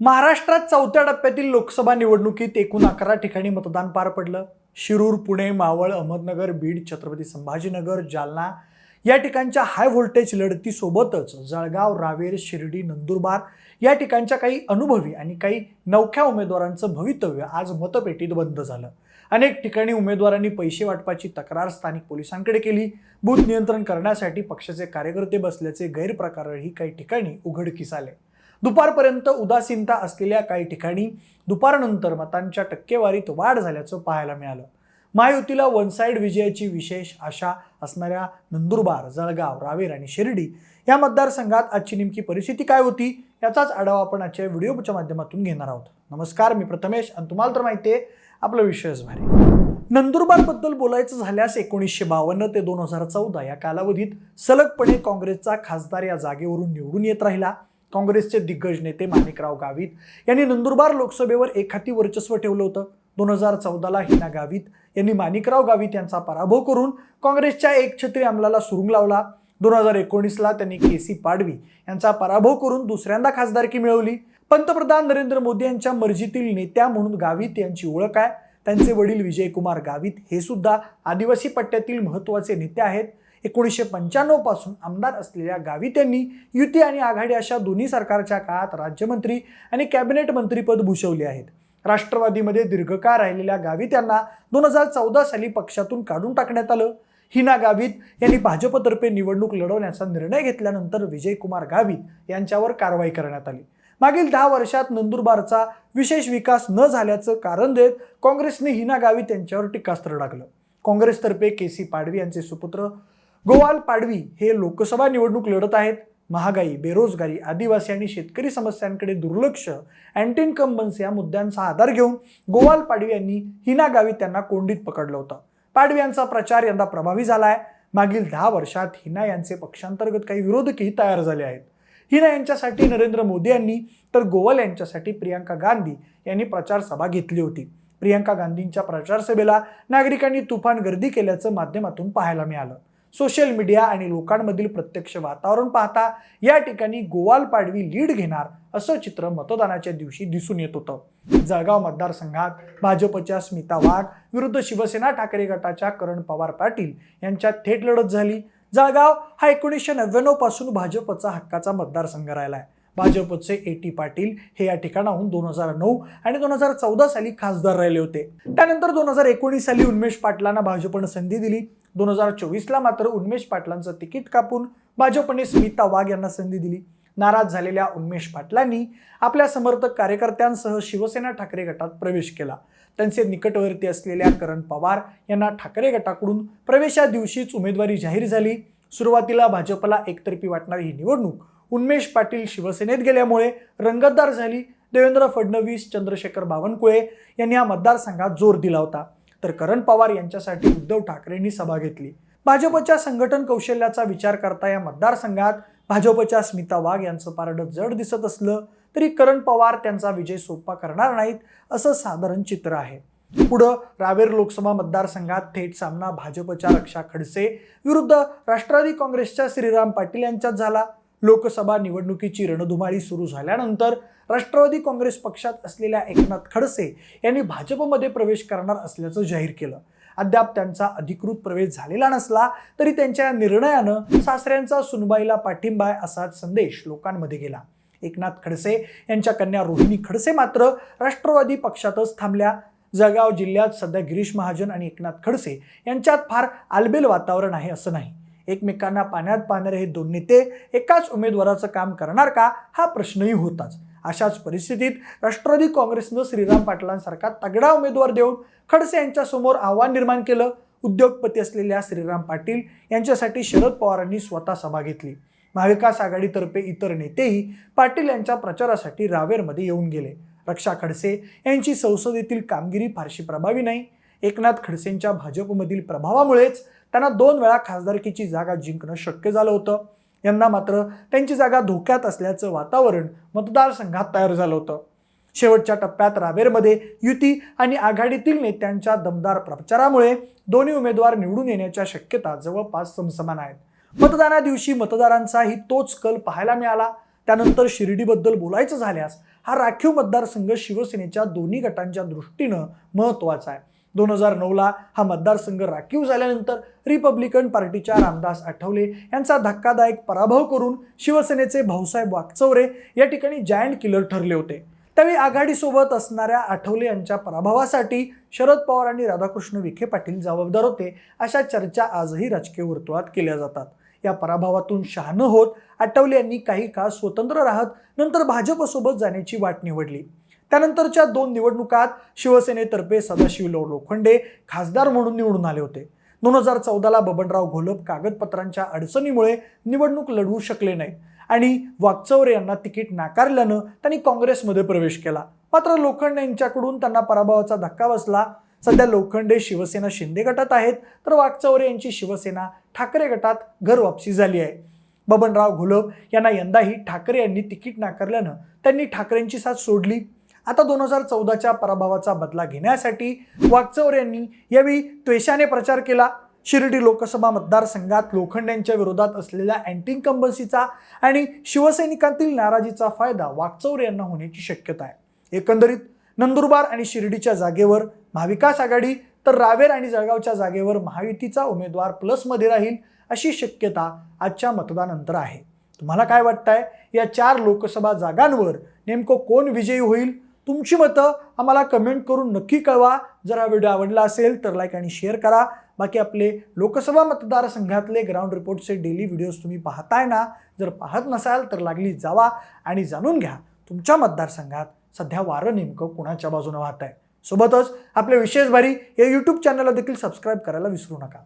महाराष्ट्रात चौथ्या टप्प्यातील लोकसभा निवडणुकीत एकूण अकरा ठिकाणी मतदान पार पडलं. शिरूर पुणे मावळ अहमदनगर बीड छत्रपती संभाजीनगर जालना या ठिकाणच्या हाय व्होल्टेज लढतीसोबतच जळगाव रावेर शिर्डी नंदुरबार या ठिकाणच्या काही अनुभवी आणि काही नवख्या उमेदवारांचं भवितव्य आज मतपेटीत बंद झालं. अनेक ठिकाणी उमेदवारांनी पैसे वाटपाची तक्रार स्थानिक पोलिसांकडे केली. बूथ नियंत्रण करण्यासाठी पक्षाचे कार्यकर्ते बसल्याचे गैरप्रकारही काही ठिकाणी उघडकीस आले. दुपारपर्यंत उदासीनता असलेल्या काही ठिकाणी दुपारनंतर मतांच्या टक्केवारीत वाढ झाल्याचं पाहायला मिळालं. महायुतीला वन साईड विजयाची विशेष आशा असणाऱ्या नंदुरबार जळगाव रावेर आणि शिर्डी या मतदारसंघात आजची नेमकी परिस्थिती काय होती याचाच आढावा आपण आजच्या व्हिडिओच्या माध्यमातून घेणार आहोत. नमस्कार मी प्रथमेश आणि तुम्हाला तर माहिती आहे आपलं विषयच भारी. नंदुरबारबद्दल बोलायचं झाल्यास एकोणीसशे बावन्न ते दोन हजार चौदा या कालावधीत सलगपणे काँग्रेसचा खासदार या जागेवरून निवडून येत राहिला. काँग्रेसचे दिग्गज नेते माणिकराव गावित यांनी नंदुरबार लोकसभेवर एकहाती वर्चस्व ठेवलं होतं. दोन हजार चौदाला हिना गावित यांनी माणिकराव गावित यांचा पराभव करून काँग्रेसच्या एकछत्री अंमलाला सुरुंग लावला. दोन हजार एकोणीसला त्यांनी के सी पाडवी यांचा पराभव करून दुसऱ्यांदा खासदारकी मिळवली. पंतप्रधान नरेंद्र मोदी यांच्या मर्जीतील नेत्या म्हणून गावित यांची ओळख आहे. त्यांचे वडील विजयकुमार गावित हे सुद्धा आदिवासी पट्ट्यातील महत्त्वाचे नेते आहेत. एकोणीसशे पंच्याण्णवपासून आमदार असलेल्या गावित त्यांनी युती आणि आघाडी अशा दोन्ही सरकारच्या काळात राज्यमंत्री आणि कॅबिनेट मंत्रीपद भूषवले आहेत. राष्ट्रवादीमध्ये दीर्घकाळ राहिलेल्या गावित यांना दोन हजार चौदा साली पक्षातून काढून टाकण्यात आलं. हिना गावित यांनी भाजपतर्फे निवडणूक लढवण्याचा निर्णय घेतल्यानंतर विजयकुमार गावित यांच्यावर कारवाई करण्यात आली. मागील दहा वर्षात नंदुरबारचा विशेष विकास न झाल्याचं कारण देत काँग्रेसने हिना गावित यांच्यावर टीकास्त्र टाकलं. काँग्रेसतर्फे के सी पाडवी यांचे सुपुत्र गोवाल पाडवी हे लोकसभा निवडणूक लढत आहेत. महागाई बेरोजगारी आदिवासी आणि शेतकरी समस्यांकडे दुर्लक्ष अँटी इन्कम्बन्स या मुद्द्यांचा आधार घेऊन गोवाल पाडवी यांनी हिना गावी त्यांना कोंडीत पकडलं होतं. पाडवी यांचा प्रचार यंदा प्रभावी झाला आहे मागील दहा वर्षात हिना यांचे पक्षांतर्गत काही विरोधकही तयार झाले आहेत. हिना यांच्यासाठी नरेंद्र मोदी यांनी तर गोवाल यांच्यासाठी प्रियांका गांधी यांनी प्रचारसभा घेतली होती. प्रियांका गांधींच्या प्रचार सभेला नागरिकांनी तुफान गर्दी केल्याचं माध्यमातून पाहायला मिळालं. सोशल मीडिया आणि लोकांमधील प्रत्यक्ष वातावरण पाहता या ठिकाणी गोवाल पाडवी लीड घेणार असं चित्र मतदानाच्या दिवशी दिसून येत होतं. जळगाव मतदारसंघात भाजपच्या स्मिता वाघ विरुद्ध शिवसेना ठाकरे गटाच्या करण पवार पाटील यांच्यात थेट लढत झाली. जळगाव हा एकोणीसशे नव्याण्णवपासून भाजपचा हक्काचा मतदारसंघ राहिला आहे भाजपचे ए टी पाटील हे या ठिकाणाहून दोन हजार नऊ आणि दोन हजार चौदा साली खासदार राहिले होते. त्यानंतर दोन हजार एकोणीस साली उन्मेष पाटलांना भाजपनं संधी दिली. दोन हजार चोवीसला मात्र उन्मेष पाटलांचं तिकीट कापून भाजपने स्मिता वाघ यांना संधी दिली. नाराज झालेल्या उन्मेष पाटलांनी आपल्या समर्थक कार्यकर्त्यांसह शिवसेना ठाकरे गटात प्रवेश केला. त्यांचे निकटवर्ती असलेल्या करण पवार यांना ठाकरे गटाकडून प्रवेशा दिवशीच उमेदवारी जाहीर झाली. सुरुवातीला भाजपला एकतर्फी वाटणारी ही निवडणूक उन्मेष पाटील शिवसेनेत गेल्यामुळे रंगतदार झाली. देवेंद्र फडणवीस चंद्रशेखर बावनकुळे यांनी या मतदारसंघात जोर दिला होता. तर करण पवार यांच्यासाठी उद्धव ठाकरेंनी सभा घेतली. भाजपच्या संघटन कौशल्याचा विचार करता या मतदारसंघात भाजपच्या स्मिता वाघ यांचं पारडं जड दिसत असलं तरी करण पवार त्यांचा विजय सोपा करणार नाहीत असं साधारण चित्र आहे. पुढं रावेर लोकसभा मतदारसंघात थेट सामना भाजपच्या रक्षा खडसे विरुद्ध राष्ट्रवादी काँग्रेसच्या श्रीराम पाटील यांच्यात झाला. लोकसभा निवडणुकीची रणधुमाळी सुरू झाल्यानंतर राष्ट्रवादी काँग्रेस पक्षात असलेल्या एकनाथ खडसे यांनी भाजपमध्ये प्रवेश करणार असल्याचं जाहीर केलं. अद्याप त्यांचा अधिकृत प्रवेश झालेला नसला तरी त्यांच्या या निर्णयानं सासऱ्यांचा सुनबाईला पाठिंबा आहे असा संदेश लोकांमध्ये गेला. एकनाथ खडसे यांच्या कन्या रोहिणी खडसे मात्र राष्ट्रवादी पक्षातच थांबल्या. जळगाव जिल्ह्यात सध्या गिरीश महाजन आणि एकनाथ खडसे यांच्यात फार आलबेल वातावरण आहे असं नाही. एकमेकांना पाण्यात पाहणारे हे दोन नेते एकाच उमेदवाराचं काम करणार का? हा प्रश्नही होताच. अशाच परिस्थितीत राष्ट्रवादी काँग्रेसनं श्रीराम पाटलांसारखा तगडा उमेदवार देऊन खडसे यांच्यासमोर आव्हान निर्माण केलं. उद्योगपती असलेल्या श्रीराम पाटील यांच्यासाठी शरद पवारांनी स्वतः सभा घेतली. महाविकास आघाडीतर्फे इतर नेतेही पाटील यांच्या प्रचारासाठी रावेरमध्ये येऊन गेले. रक्षा खडसे यांची संसदेतील कामगिरी फारशी प्रभावी नाही. एकनाथ खडसेंच्या भाजपमधील प्रभावामुळेच त्यांना दोन वेळा खासदारकीची जागा जिंकणं शक्य झालं होतं. यंदा मात्र त्यांची जागा धोक्यात असल्याचं वातावरण मतदारसंघात तयार झालं होतं. शेवटच्या टप्प्यात रावेरमध्ये युती आणि आघाडीतील नेत्यांच्या दमदार प्रचारामुळे दोन्ही उमेदवार निवडून येण्याच्या शक्यता जवळपास समसमान आहेत. मतदाना दिवशी मतदारांचाही तोच कल पाहायला मिळाला. त्यानंतर शिर्डीबद्दल बोलायचं झाल्यास हा राखीव मतदारसंघ शिवसेनेच्या दोन्ही गटांच्या दृष्टीनं महत्त्वाचा आहे. दोन हजार नऊला हा मतदारसंघ राखीव झाल्यानंतर रिपब्लिकन पार्टीच्या रामदास आठवले यांचा धक्कादायक पराभव करून शिवसेनेचे भाऊसाहेब वागचौरे या ठिकाणी जायंट किलर ठरले होते. त्यावेळी आघाडीसोबत असणाऱ्या आठवले यांच्या पराभवासाठी शरद पवार आणि राधाकृष्ण विखे पाटील जबाबदार होते अशा चर्चा आजही राजकीय वर्तुळात केल्या जातात. या पराभवातून शहाणं होत आठवले यांनी काही काळ स्वतंत्र राहत नंतर भाजपसोबत जाण्याची वाट निवडली. त्यानंतरच्या दोन निवडणुकात शिवसेनेतर्फे सदाशिव लोखंडे खासदार म्हणून निवडून आले होते. दोन हजार चौदाला बबनराव घोलप कागदपत्रांच्या अडचणीमुळे निवडणूक लढवू शकले नाहीत आणि वागचौरे यांना तिकीट नाकारल्यानं त्यांनी काँग्रेसमध्ये प्रवेश केला. मात्र लोखंडे यांच्याकडून त्यांना पराभवाचा धक्का बसला. सध्या लोखंडे शिवसेना शिंदे गटात आहेत तर वागचौरे यांची शिवसेना ठाकरे गटात घरवापसी झाली आहे. बबनराव घोलप यांना यंदाही ठाकरे यांनी तिकीट नाकारल्यानं त्यांनी ठाकरेंची साथ सोडली. आता दोन हजार चौदाच्या पराभवाचा बदला घेण्यासाठी वागचौर यांनी यावेळी त्वेषाने प्रचार केला. शिर्डी लोकसभा मतदारसंघात लोखंडेंच्या विरोधात असलेल्या अँटी इन्कम्बन्सीचा आणि शिवसैनिकांतील नाराजीचा फायदा वागचौर यांना होण्याची शक्यता आहे. एकंदरीत नंदुरबार आणि शिर्डीच्या जागेवर महाविकास आघाडी तर रावेर आणि जळगावच्या जागेवर महायुतीचा उमेदवार प्लसमध्ये राहील अशी शक्यता आजच्या मतदानानंतर आहे. तुम्हाला काय वाटतंय? या चार लोकसभा जागांवर नेमकं कोण विजयी होईल? तुमची मतं आम्हाला कमेंट करून नक्की कळवा. जर हा व्हिडिओ आवडला असेल तर लाईक आणि शेअर करा. बाकी आपले लोकसभा मतदारसंघातले ग्राउंड रिपोर्टचे डेली व्हिडिओज तुम्ही पाहताय ना जर पाहत नसाल तर लागली जावा आणि जाणून घ्या तुमच्या मतदारसंघात सध्या वारं नेमकं कुणाच्या बाजूनं वाहत आहे सोबतच आपले विशेष भारी या यूट्यूब चॅनलला देखील सबस्क्राईब करायला विसरू नका.